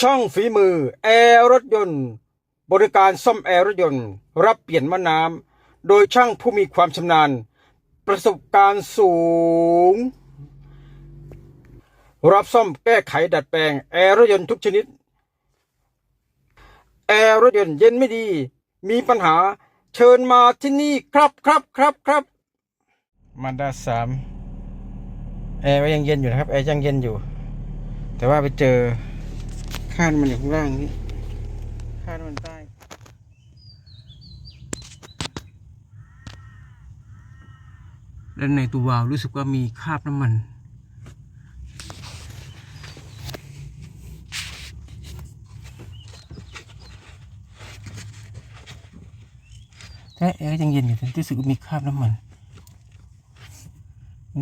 ช่องฝีมือ แอร์รถยนต์ บริการซ่อมแอร์รถยนต์ รับเปลี่ยนมะน้ำโดยช่างผู้มีความชำนาญ ประสบการณ์สูง รับซ่อมแก้ไขดัดแปลง แอร์รถยนต์ทุกชนิด แอร์รถยนต์เย็นไม่ดี มีปัญหาเชิญมาที่นี่ครับครับครับครับมาด้าสามแอร์ก็ยังเย็นอยู่นะครับ แอร์ยังเย็นอยู่ แต่ว่าไปเจอ ค่าน้ำมันอยู่ข้างล่างนี่ค่าน้ำมันใต้และในตัววาล์วรู้สึกว่ามีคราบน้ำมัน แต่แอร์ยังเย็นอยู่แต่รู้สึกว่ามีคราบน้ำมัน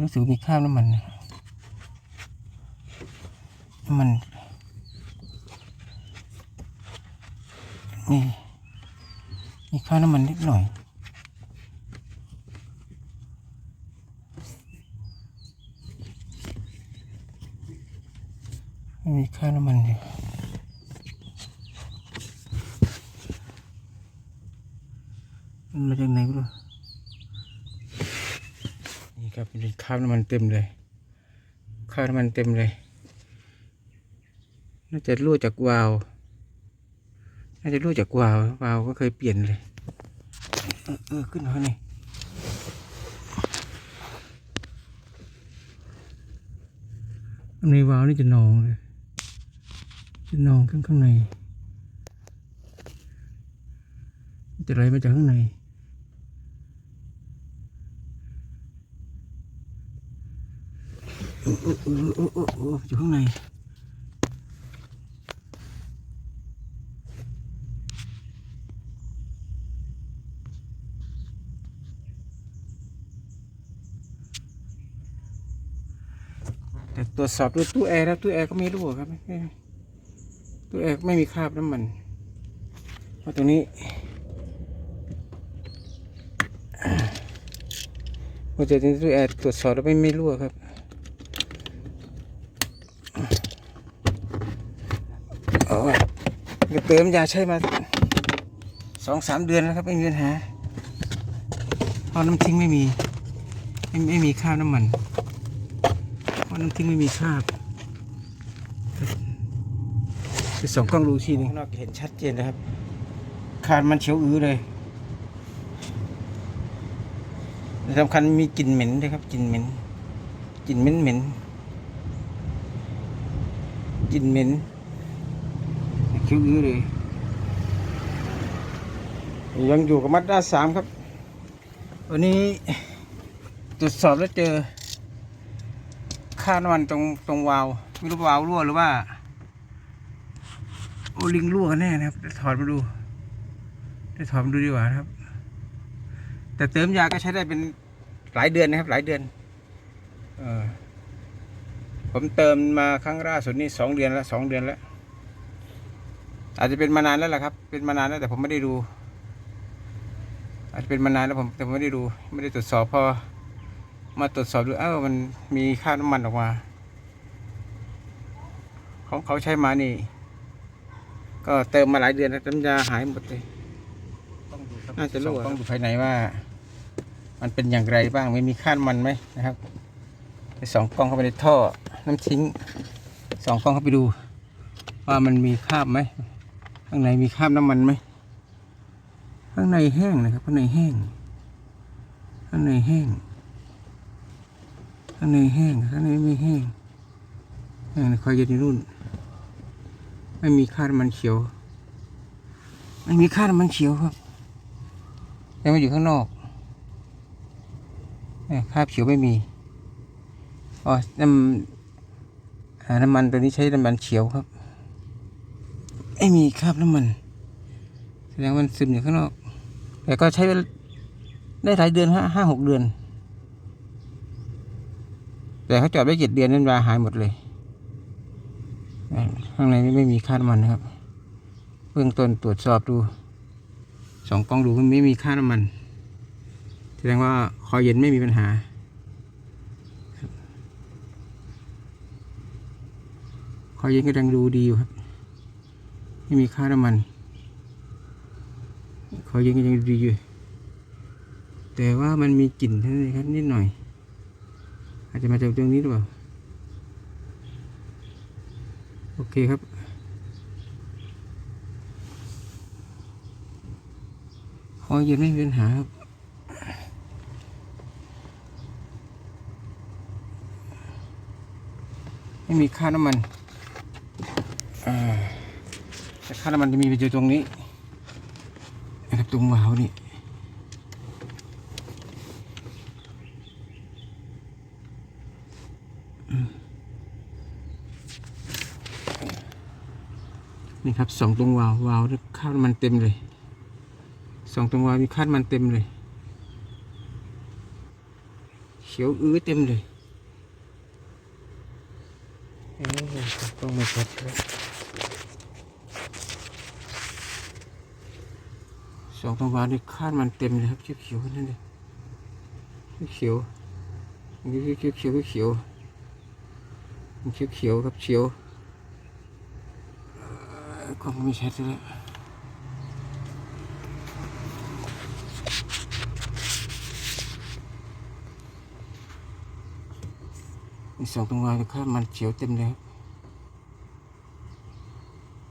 รู้สึกว่ามีคราบน้ำมันนะน้ำมัน นี่มีคราน้ำมันนิดหน่อยมีคราน้ำมันอยู่มันมาจากไหนไม่รู้นี่ครับมีคราบน้ำมันเต็มเลยคราบน้ำมันเต็มเลย น่าจะรั่วจากวาล์ว น่าจะรั่วจากวาววาวก็เคยเปลี่ยนเลยเออเออขึ้นมานี่ในวาวนี่จะนองเลย จะนองข้างข้างใน จะไหลมาจากข้างในโอ้โอ้โอ้โอ้โอ้โอ้อยู่ข้างใน วจสอบด้วยตู้แอร์แล้วตู้แอร์ก็ไม่รั่วครับตู้แอร์ไม่มีคราบน้ำมันเพราะตรงนี้พอเจอที่ตู้แอร์ตรวจสอบแล้วไม่ไม่รั่วครับโอ้ยก็เติมยาใช้มาสองสามเดือนแล้วครับไม่มีปัญหาเพราะน้ำทิ้งไม่มี ไม่ไม่มีคราบน้ำมัน ราะน้ำทิ้งไม่มีคราบจะส่องกล้องดูทีหนึงข้างนอกเห็นชัดเจนนะครับ คาบมันเฉียวอื้อเลยสำคัญมีกลิ่นเหม็นด้วยครับกลิ่นเหม็นกลิ่นเหม็นเหม็นกลิ่นเหม็นเขียวอื้อเลยยังอยู่กับมัดด้าสามครับ วันนี้ตรวจสอบแล้วเจอ ค่าน้ำมันตรงตรงวาล์วไม่รู้วาล์วรั่วหรือว่า โอลิงรั่วกันแน่นะครับถอดมาดูเดี๋ยวถอดมาดูดีกว่านะครับ แต่เติมยาก็ใช้ได้เป็นหลายเดือนนะครับ หลายเดือนออผมเติมมาครั้งล่าสุดนี่สองเดือนแล้วสองเดือนแล้ว อาจจะเป็นมานานแล้วล่ะครับ เป็นมานานแล้วแต่ผมไม่ได้ดู อาจจะเป็นมานานแล้วผมแต่ผมไม่ได้ดู ไม่ได้ตรวจสอบพอ มาตรวจสอบดูเอ้ามันมีค่าน้ำมันออกมา ของเขาใช้มานี่ ก็เติมมาหลายเดือนแล้วน้ำยาหายหมดเลยต้องดูครับน่าจะรู้ต้องต้องดูภายในว่า มันเป็นอย่างไรบ้างไม่มีค่าน้ำมันไหมนะครับไปสองกล้องเข้าไปในท่อ น้ำทิ้งสองกล้องเข้าไปดู ว่ามันมีคราบไหมข้างในมีคราบน้ำมันไหมข้างในแห้งนะครับข้างในแห้งข้างในแห้ง ข้างในแห้งข้างในไม่แห้งแห้งคอยเย็นที่รุ่น ไม่มีคาบน้ำมันเขียว ไม่มีคาบน้ำมันเขียวครับ แต่มาอยู่ข้างนอกคาบเขียวไม่มีอ๋อน้ำน้ำมันตัวนี้ใช้น้ำมันเขียวครับไม่มีคราบน้ำมันแสดงว่ามันซึมอยู่ข้างนอก แต่ก็ใช้ได้หลายเดือนห้าห้าหกเดือน แต่เขาจอดได้เจ็ดเดือนนั้นยาหายหมดเลย ข้างในนี่ไม่มีค่าน้ำมันนะครับ เบื้องต้นตรวจสอบดูสองกล้องดูมันไม่มีค่าน้ำมัน แสดงว่าคอเย็นไม่มีปัญหา คอเย็นก็ยังดูดีอยู่ครับ ไม่มีค่าน้ำมันขอยังยังดีอยู่ แต่ว่ามันมีกลิ่นเท่านั้นเองครับนิดหน่อย อาจจะมาจากตรงนี้หรือเปล่า โอเคครับ ขอเย็นไม่มีปัญหาครับไม่มีค่าน้ำมันแต่ค่าน้ำมันจะมีอยู่ตรงนี้นะครับตรงวาล์วนี่ ครับสองตรงวาววาวคาน้ำมันเต็มเลยสองตรงวาวมีคาน้ำมันเต็มเลย เขียวอื้อเต็มเลยต้องม่ชัดสองตรงวาวนี่คาน้ำมันเต็มเลยครับเขียวเขียวๆนั่นเลยเขียวเขียวเขียวเขียวเขียวเขียวครับเขียว กล้องไม่ชัดเลยอีกสองตรงวายข้ามมันเขียวเต็มเลยครับ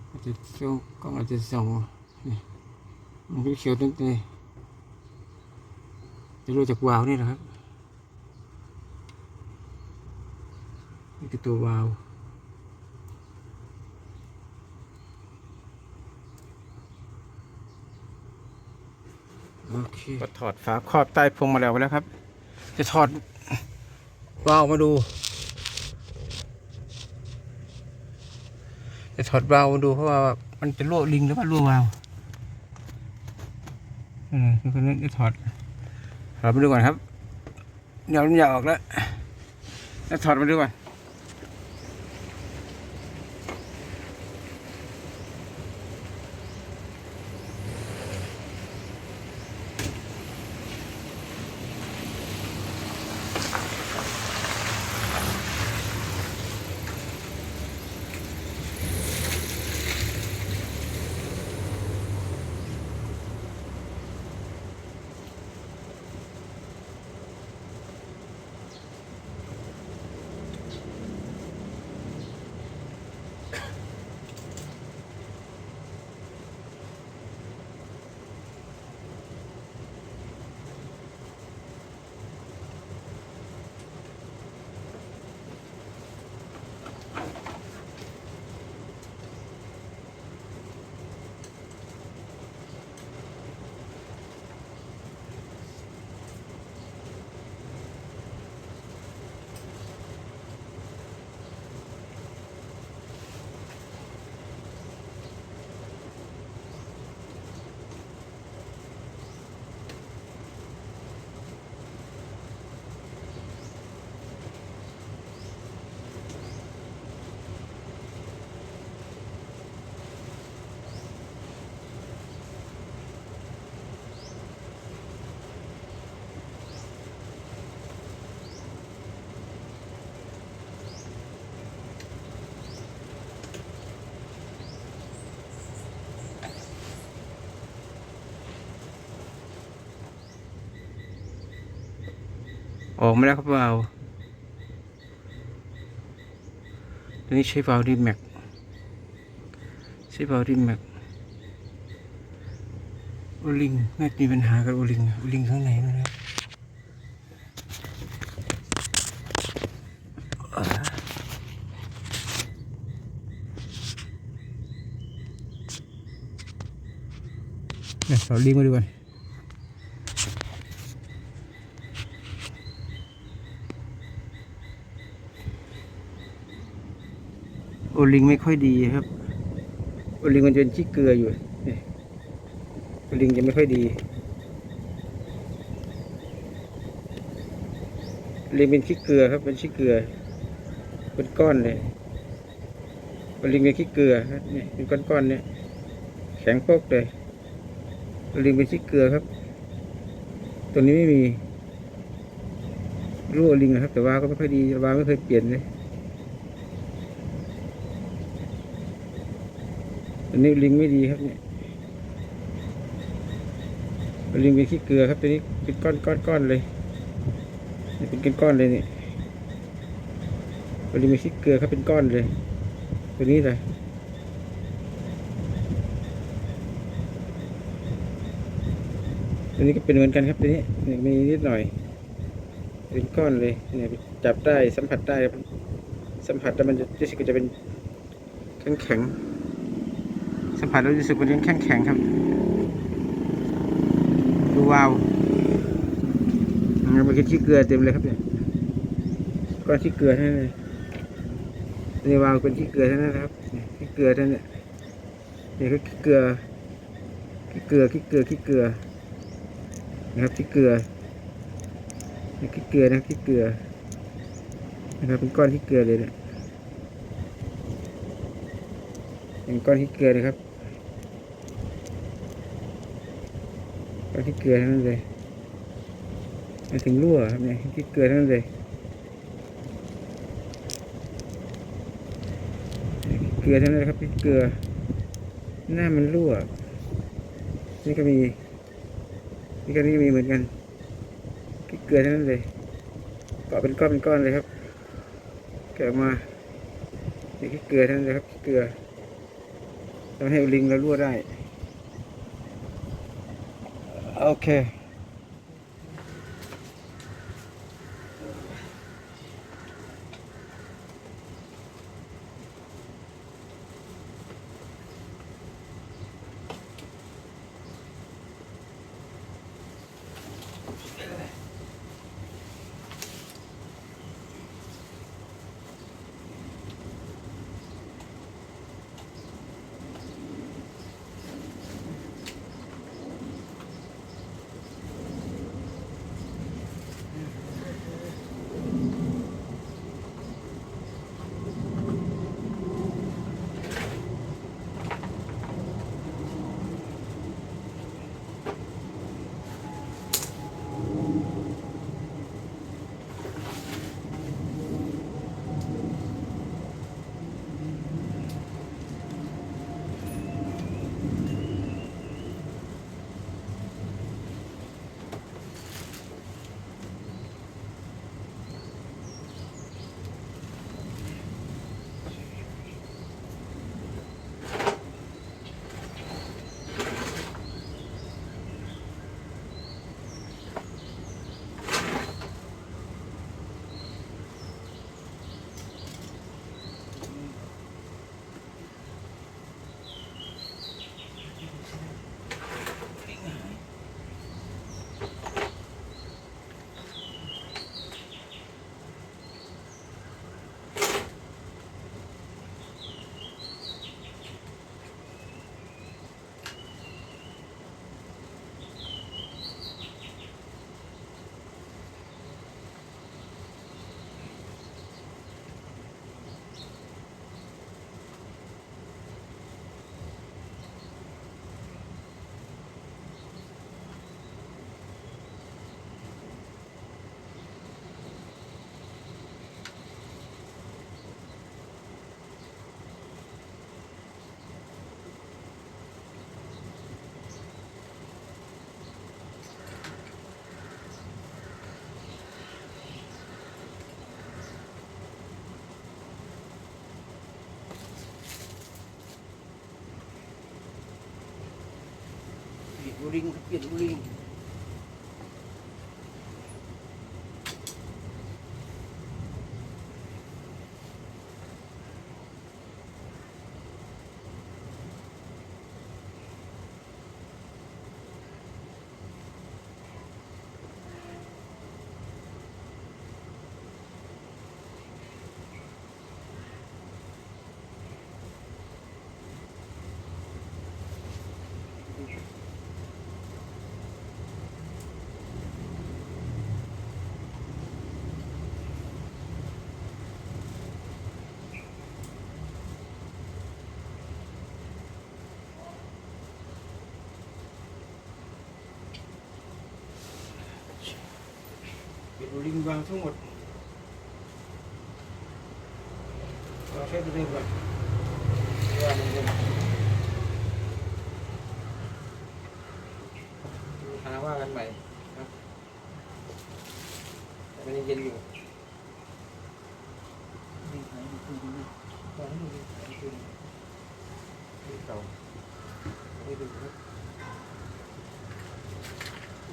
อาจจะเขียวกล้องอาจจะส่องนี่มันก็เขียวตั้งแต่จะรู้จากวาวนี่นะครับนี่คือตัววาว โอเค ก็ถอดฝาครอบใต้พวงมาแล้วแล้วครับ จะถอดวาล์วมาดู จะถอดวาล์วมาดูเพราะว่ามันจะรั่วลิงหรือว่ารั่ววาล์วอืมคือคนนี้จะถอดถอดมาดูก่อนครับเดี๋ยวมันอยากออกแล้วจะถอดมาดูก่อน ออกมาแล้วครับวาล์วตัวนี้ใช้วาล์วดีแม็กใช้วาล์วดีแม็กโอลิงน่าจะมีปัญหากับโอลิงโอลิงข้างในนะครับเดี๋ยวเราลิงมาดูกัน ลิงไม่ค่อยดีครับโอลิงมันจะเป็นขี้เกลืออยู่โอลิงจะไม่ค่อยดีโอลิงเป็นขี้เกลือครับ เป็นขี้เกลือ เป็นก้อนเลยโอลิงเป็นขี้เกลือครับนี่เป็นก้อนๆเนี่ยแข็งโป๊กเลยโอลิงเป็นขี้เกลือครับ ตัวนี้ไม่มีรู้โอลิงนะครับ แต่ว่าก็ไม่ค่อยดีว่าไม่เคยเปลี่ยนเลย อันนี้ลิงไม่ดีครับเนี่ยลิงเป็นขี้เกลือครับตัวนี้เป็นก้อนก้อนก้อนเลยเป็นก้อนก้อนเลยนี่ลิงเป็นขี้เกลือครับเป็นก้อนเลย ตัวนี้เลยตัวนี้ก็เป็นเหมือนกันครับตัวนี้เนี่ยมีนิดหน่อยเป็นก้อนเลยเนี่ยจับได้สัมผัสได้สัมผัสแล้วมันจะรู้สึกจะเป็นแข็งแข็ง สัมผัสแล้วรู้สึกว่าเป็นแข็งแข็งๆครับ ดูวาวมันเป็นขี้เกลือเต็มเลยครับเนี่ยก้อนขี้เกลือทั้งนั้นเลยในวาวเป็นขี้เกลือทั้งนั้นะครับเนี่ยขี้เกลือทั้งนั้นเนี่ยนี่ก็ขี้เกลือขี้เกลือขี้เกลือขี้เกลือนะครับขี้เกลือนี่ขี้เกลือนะขี้เกลือนะครับเป็นก้อนขี้เกลือเลยเนี่ยเป็นก้อนขี้เกลือเลยครับก้อนขี้ เกลือทั้งนั้นเลยมันถึงรั่วครับเนี่ยขี้เกลือทั้งนั้นเลยเกลือทั้งนั้นเลยครับขี้เกลือ หน้ามันรั่ว นี่ก็มี นี่ก็นี่มีเหมือนกันขี้เกลือทั้งนั้นเลยเกาะเป็นก้อนเป็นก้อนเลยครับแกะออกมานี่ขี้เกลือทั้งนั้นเลยครับเกลือทำให้ลิงเรารั่วได้ โอเค เปลี่ยนลิงเปลี่ยนวางทั้งหมดเราใช้ตัวนี้ก่อนว่ามันเป็น ต่อให้ดูครับ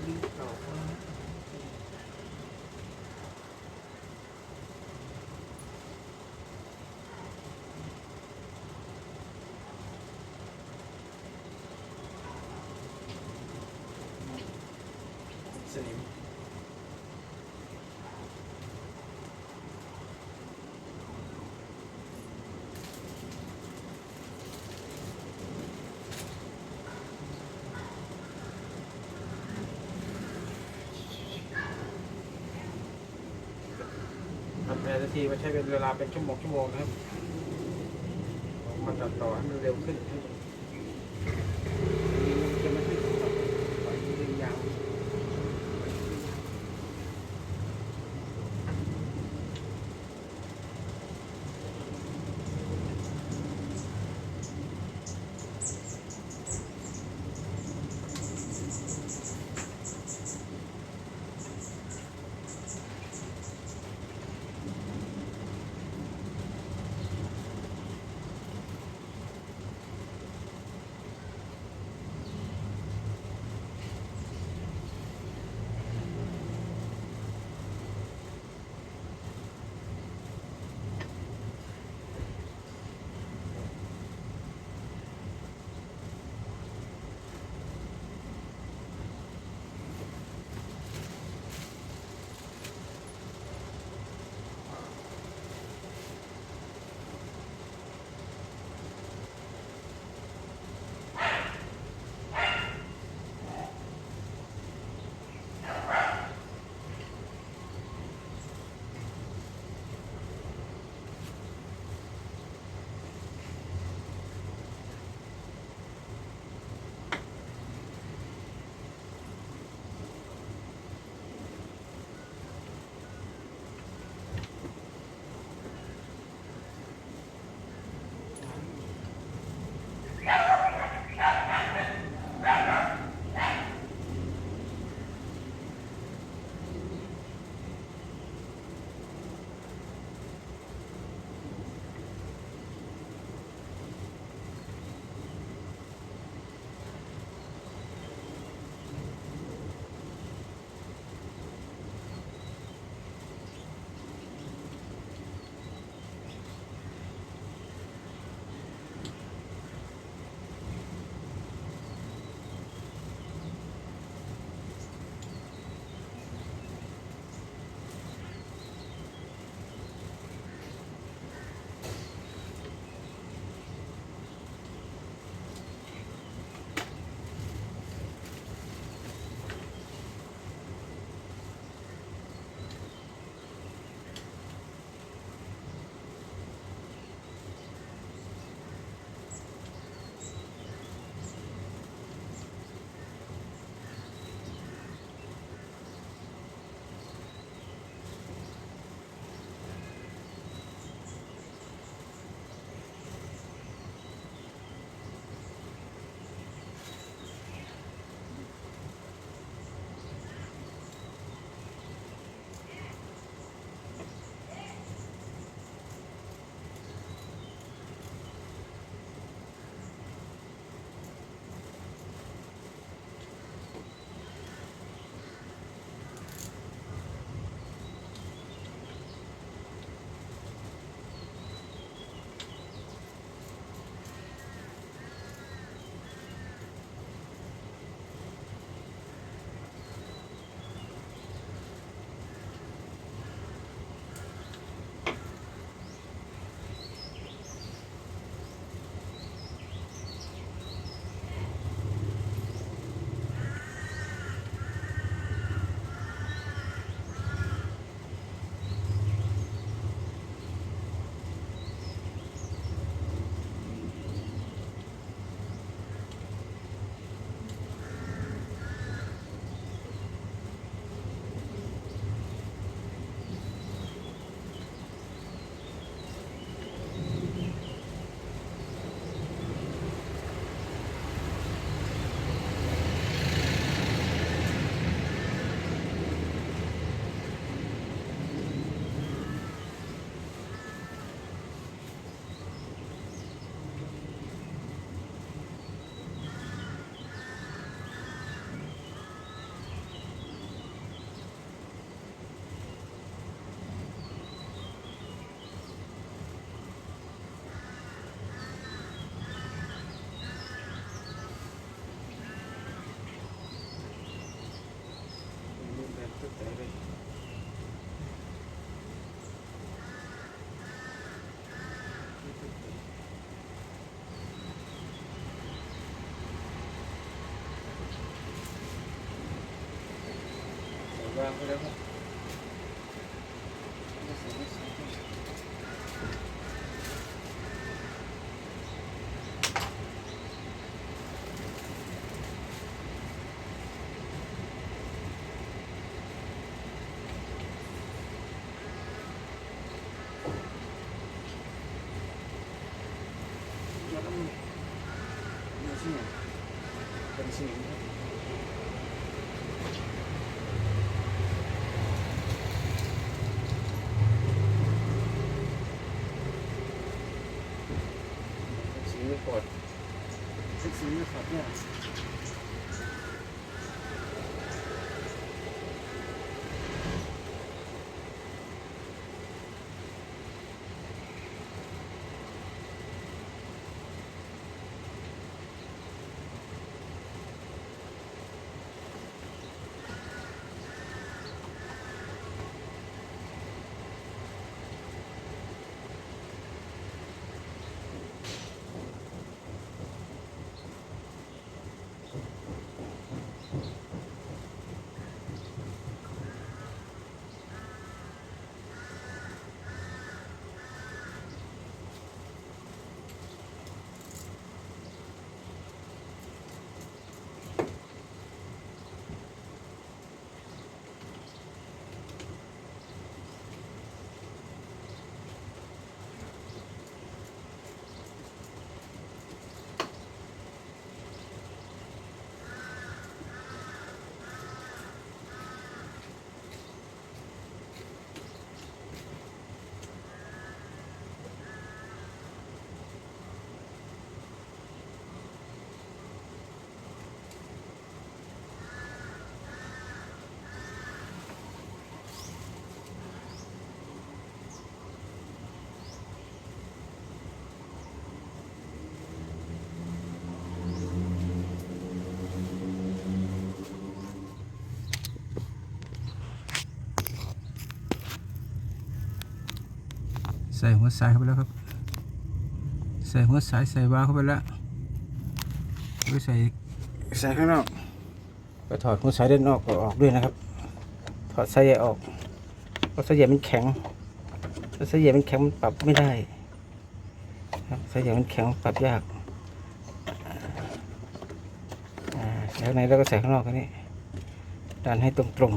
ลิงก์ต่อมาสนิม บางทีมันใช้เป็นเวลาเป็นชั่วโมงชั่วโมงนะครับ มาตัดต่อให้มันเร็วขึ้นให้ ใส่หัวสายเข้าไปแล้วครับ ใส่หัวสายใส่วาล์วเข้าไปแล้วไปใส่ใส่ข้างนอกก็ถอดหัวสายด้านนอกก็ออกด้วยนะครับ ถอดสายใหญ่ออกเพราะสายใหญ่มันแข็งถ้าสายใหญ่มันแข็งมันปรับไม่ได้ครับสายใหญ่มันแข็งปรับยากอ่าใส่ข้างในแล้วก็ใส่ข้างนอกอันนี้ดันให้ตรงตรง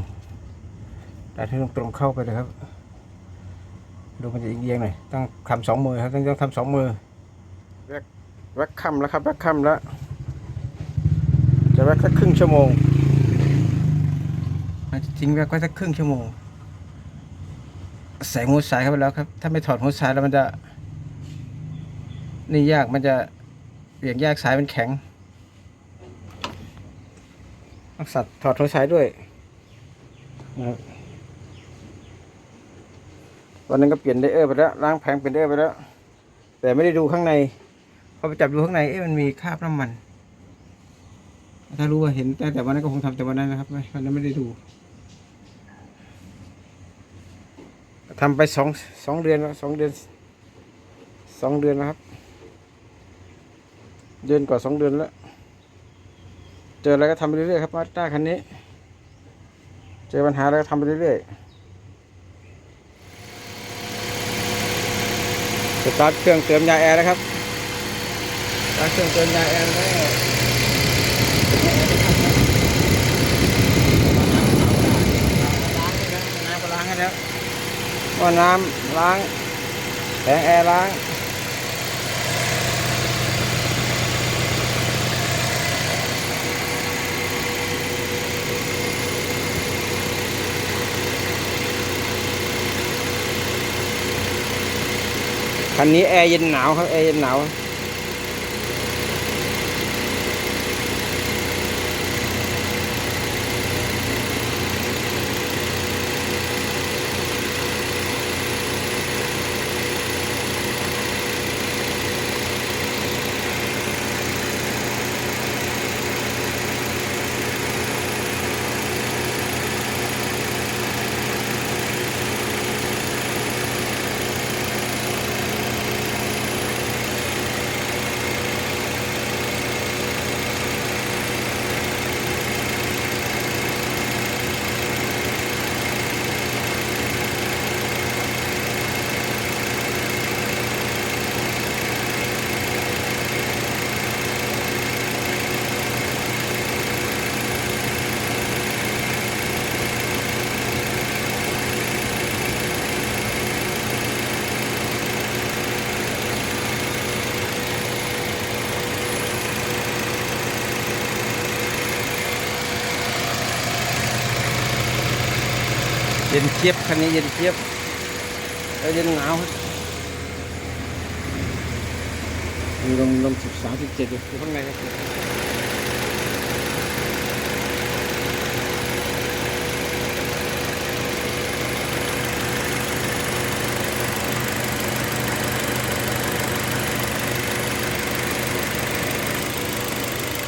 ๆดันให้ตรงตรงๆเข้าไปเลยครับ ดูมันจะเอียงๆหน่อยต้องทำสองมือครับต้องต้องทำสองมือแวกแวกค่ำแล้วครับแวกค่ำแล้ว จะแวกสักครึ่งชั่วโมงอาจจะทิ้งแวกไว้สักครึ่งชั่วโมงใส่หัวสายเข้าไปแล้วครับ ถ้าไม่ถอดหัวสายแล้วมันจะ นี่ยากมันจะเบี่ยงยากสายมันแข็งต้องสัตว์ถอดหัวสายด้วยนะครับ วันนั้นก็เปลี่ยนไดเออร์ไปแล้วล้างแผงเปลี่ยนไดเออร์ไปแล้ว แต่ไม่ได้ดูข้างในพอไปจับดูข้างในเอ๊ะมันมีคราบน้ำมัน ถ้ารู้ว่าเห็นแต่แต่วันนั้นก็คงทำแต่วันนั้นนะครับไม่วันนั้นไม่ได้ดูทำไปสองสองเดือนแล้วสองเดือนสองเดือนนะครับ เดือนกว่าสองเดือนแล้ว เจออะไรก็ทำไปเรื่อยๆครับมาสด้าคันนี้ เจอปัญหาอะไรก็ทำไปเรื่อยๆ สตาร์ทเครื่องเติมยาแอร์นะครับสตาร์ทเครื่องเติมยาแอร์แล้วน้ำล้างให้แล้วว่าน้ำล้างแผงแอร์ล้าง คันนี้แอร์เย็นหนาวครับแอร์เย็นหนาว นเจี๊ยบคันนี้เย็นเจี๊ยบแล้วเย็นหนาวครับมีลมลมสิบสามสิบเจ็ดอยู่อยู่ข้างในครับ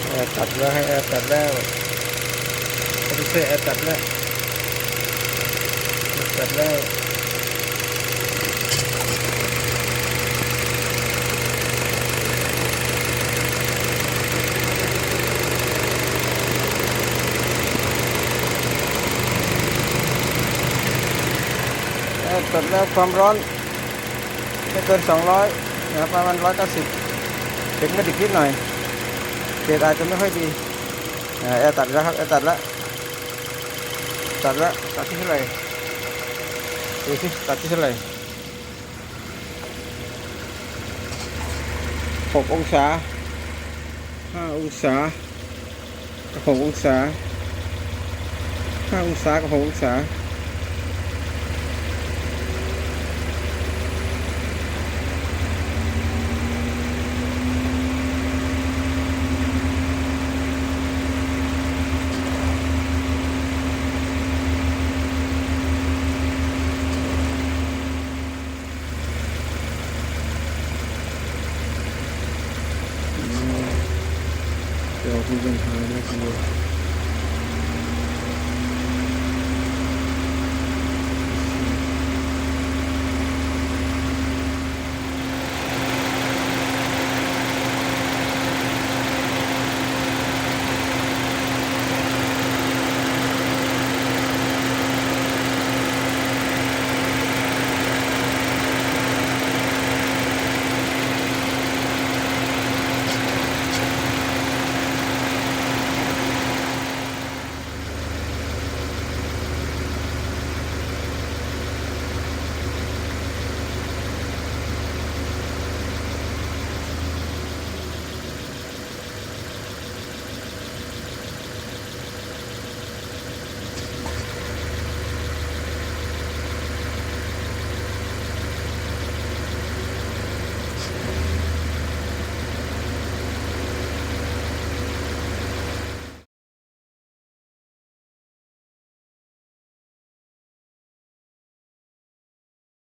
แอร์ตัดแล้วให้แอร์ตัดแล้วไม่ใช่แอร์ตัดแล้ว แอร์ตัดแล้วเอ่อตัดแล้วความร้อนไม่เกินสองร้อยนะครับประมาณร้อยเก้าสิบถึงไม่ติดนิดหน่อยเกรดอาจจะไม่ค่อยดีอ่าแอร์ตัดแล้วครับแอร์ตัดแล้วตัดแล้วตัดที่เท่าไหร่ ดูสิตัดที่เท่าไหร่หกองศา